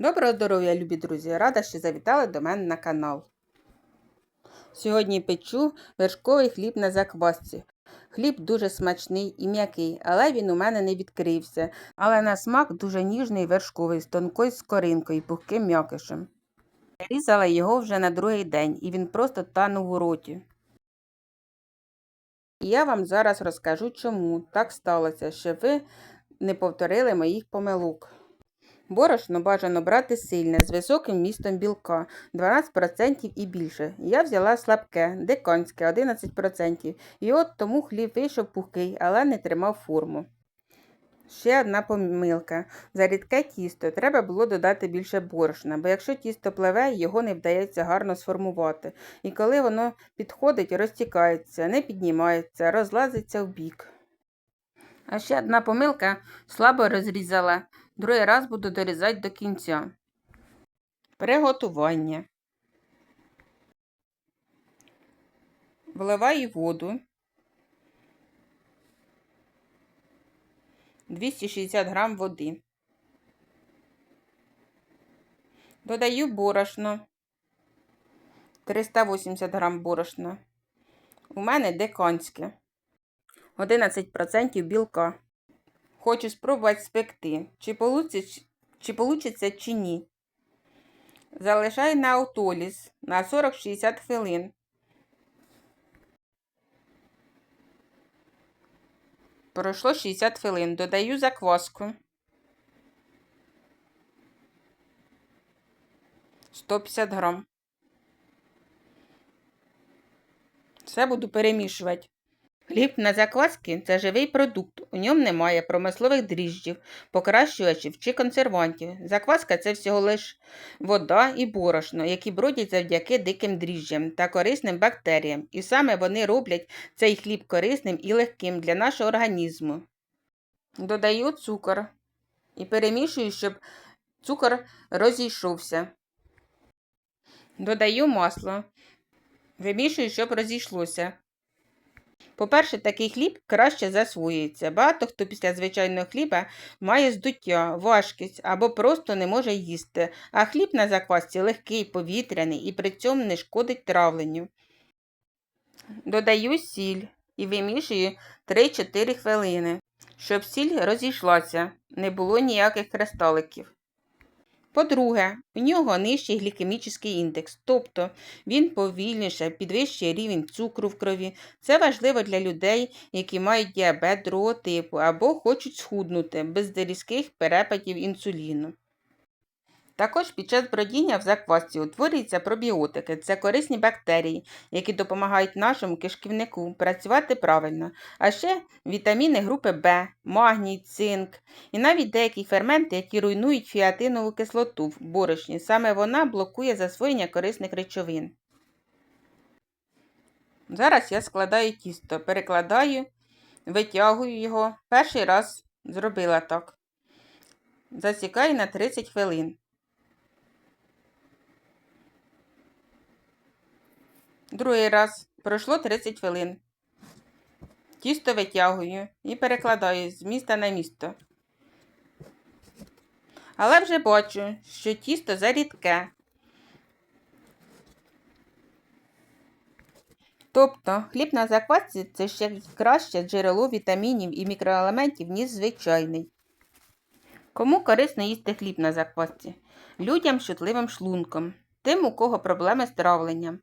Доброго здоров'я, любі друзі! Рада, що завітали до мене на канал. Сьогодні печу вершковий хліб на заквасці. Хліб дуже смачний і м'який, але він у мене не відкрився. Але на смак дуже ніжний вершковий з тонкою скоринкою і пухким м'якишем. Різала його вже на другий день, і він просто танув у роті. І я вам зараз розкажу, чому так сталося, щоб ви не повторили моїх помилок. Борошно бажано брати сильне, з високим містом білка 12% і більше. Я взяла слабке, диканське 11%. І от тому хліб вийшов пухкий, але не тримав форму. Ще одна помилка. За рідке тісто треба було додати більше борошна, бо якщо тісто пливе, його не вдається гарно сформувати. І коли воно підходить, розтікається, не піднімається, розлазиться в бік. А ще одна помилка слабо розрізала. Другий раз буду дорізати до кінця. Приготування. Вливаю воду. 260 грам води. Додаю борошно. 380 грам борошна. У мене деканське. 11% білка. Хочу спробувати спекти, чи получиться, чи получиться, чи ні. Залишаю на аутоліс на 40-60 хвилин. Пройшло 60 хвилин. Додаю закваску. 150 грам. Все буду перемішувати. Хліб на закваски це живий продукт. У ньому немає промислових дріжджів, покращувачів чи консервантів. Закваска це всього лиш вода і борошно, які бродять завдяки диким дріжджам та корисним бактеріям. І саме вони роблять цей хліб корисним і легким для нашого організму. Додаю цукор і перемішую, щоб цукор розійшовся. Додаю масло. Вимішую, щоб розійшлося. По-перше, такий хліб краще засвоюється. Багато хто після звичайного хліба має здуття, важкість або просто не може їсти, а хліб на заквасці легкий, повітряний і при цьому не шкодить травленню. Додаю сіль і вимішую 3-4 хвилини, щоб сіль розійшлася, не було ніяких кристаликів. По-друге, у нього нижчий глікемічний індекс, тобто він повільніше підвищує рівень цукру в крові. Це важливо для людей, які мають діабет другого типу або хочуть схуднути без різких перепадів інсуліну. Також під час бродіння в заквасці утворюються пробіотики це корисні бактерії, які допомагають нашому кишківнику працювати правильно, а ще вітаміни групи В, магній, цинк і навіть деякі ферменти, які руйнують фіатинову кислоту в борошні. Саме вона блокує засвоєння корисних речовин. Зараз я складаю тісто, перекладаю, витягую його. Перший раз зробила так. Засікаю на 30 хвилин. Другий раз пройшло 30 хвилин. Тісто витягую і перекладаю з міста на місто. Але вже бачу, що тісто зарідке. Тобто хліб на заквасці це ще краще джерело вітамінів і мікроелементів, ніж звичайний. Кому корисно їсти хліб на заквасці? Людям з чутливим шлунком, тим, у кого проблеми з травленням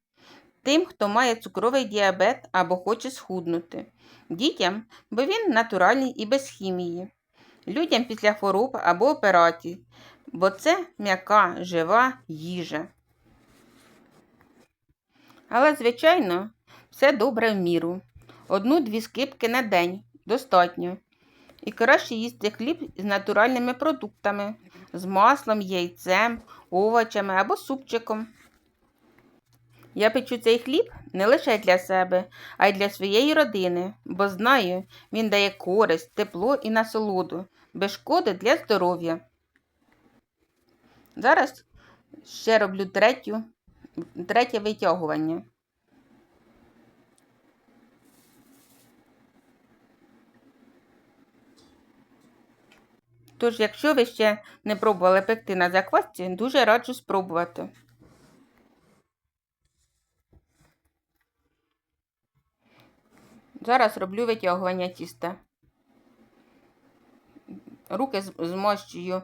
тим, хто має цукровий діабет або хоче схуднути, дітям, бо він натуральний і без хімії, людям після хвороб або операцій, бо це м'яка, жива їжа. Але, звичайно, все добре в міру. Одну-дві скипки на день достатньо. І краще їсти хліб з натуральними продуктами, з маслом, яйцем, овочами або супчиком. Я печу цей хліб не лише для себе, а й для своєї родини, бо знаю, він дає користь, тепло і насолоду, без шкоди для здоров'я. Зараз ще роблю третю, третє витягування. Тож, якщо ви ще не пробували пекти на заквасці, дуже раджу спробувати. Зараз роблю витягування тіста. Руки змощую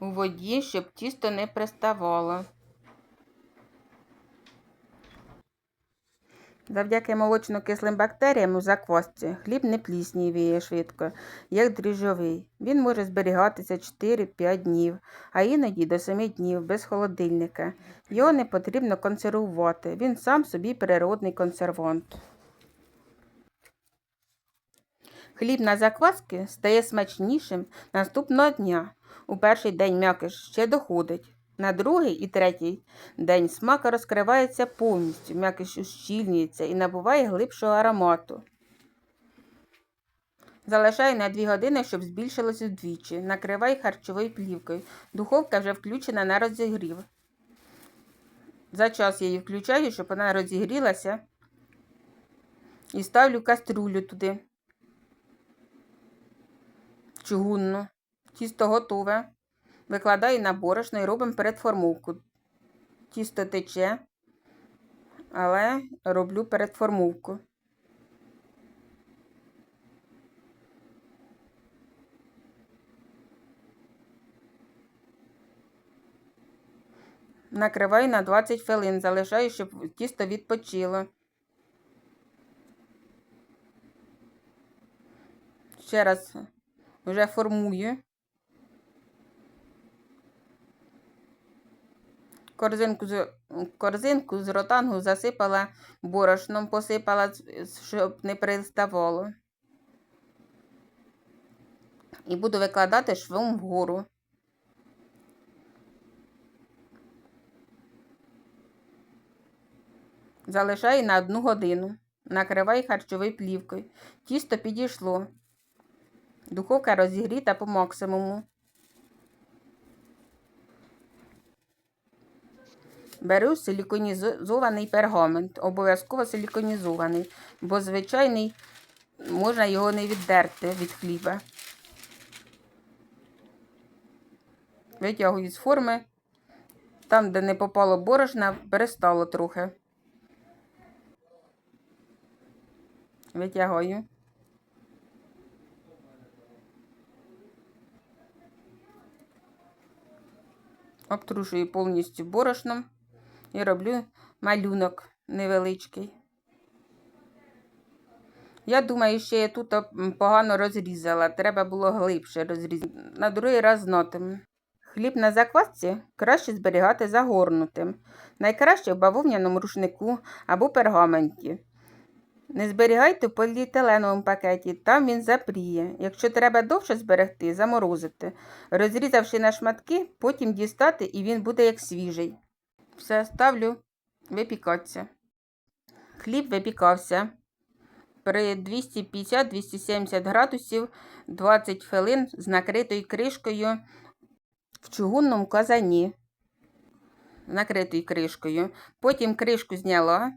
у воді, щоб тісто не приставало. Завдяки молочно-кислим бактеріям у заквасці хліб не пліснівіє швидко, як дріжджовий. Він може зберігатися 4-5 днів, а іноді до 7 днів без холодильника. Його не потрібно консервувати, він сам собі природний консервант. Хліб на закваски стає смачнішим наступного дня. У перший день м'якиш ще доходить. На другий і третій день смак розкривається повністю, м'якиш ущільнюється і набуває глибшого аромату. Залишай на 2 години, щоб збільшилось вдвічі. Накривай харчовою плівкою. Духовка вже включена на розігрів. За час я її включаю, щоб вона розігрілася. І ставлю каструлю туди. Чугунну. Тісто готове. Викладаю на борошно і робимо передформовку. Тісто тече, але роблю передформовку. Накриваю на 20 хвилин, залишаю, щоб тісто відпочило. Ще раз вже формую. Корзинку з, корзинку з ротангу засипала борошном, посипала, щоб не приставало. І буду викладати швом вгору. Залишаю на одну годину. Накривай харчовою плівкою. Тісто підійшло. Духовка розігріта по максимуму. Беру силіконізований пергамент, обов'язково силіконізований, бо звичайний можна його не віддерти від хліба. Витягую з форми. Там, де не попало борошна, перестало трохи. Витягаю. Обтрушую повністю борошном і роблю малюнок невеличкий. Я думаю, що я тут погано розрізала, треба було глибше розрізати. На другий раз знатиму. Хліб на заквасці краще зберігати загорнутим, найкраще в бавовняному рушнику або пергаменті. Не зберігайте в поліетиленовому пакеті, там він запріє. Якщо треба довше зберегти, заморозити. Розрізавши на шматки, потім дістати і він буде як свіжий. Все, ставлю випікатися. Хліб випікався при 250-270 градусів 20 хвилин з накритою кришкою в чугунному казані. Накритою кришкою. Потім кришку зняла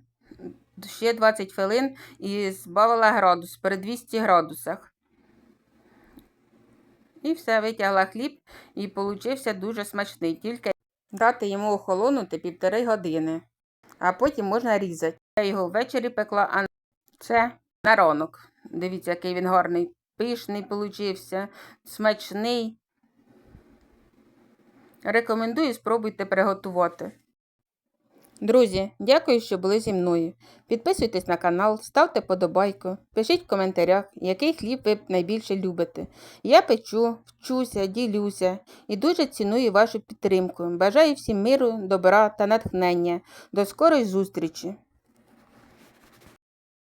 ще 20 хвилин і збавила градус при 200 градусах. І все, витягла хліб і получився дуже смачний. Тільки дати йому охолонути півтори години, а потім можна різати. Я його ввечері пекла, а це на ранок. Дивіться, який він гарний, пишний получився, смачний. Рекомендую, спробуйте приготувати. Друзі, дякую, що були зі мною. Підписуйтесь на канал, ставте подобайку, пишіть в коментарях, який хліб ви найбільше любите. Я печу, вчуся, ділюся і дуже ціную вашу підтримку. Бажаю всім миру, добра та натхнення. До скорої зустрічі!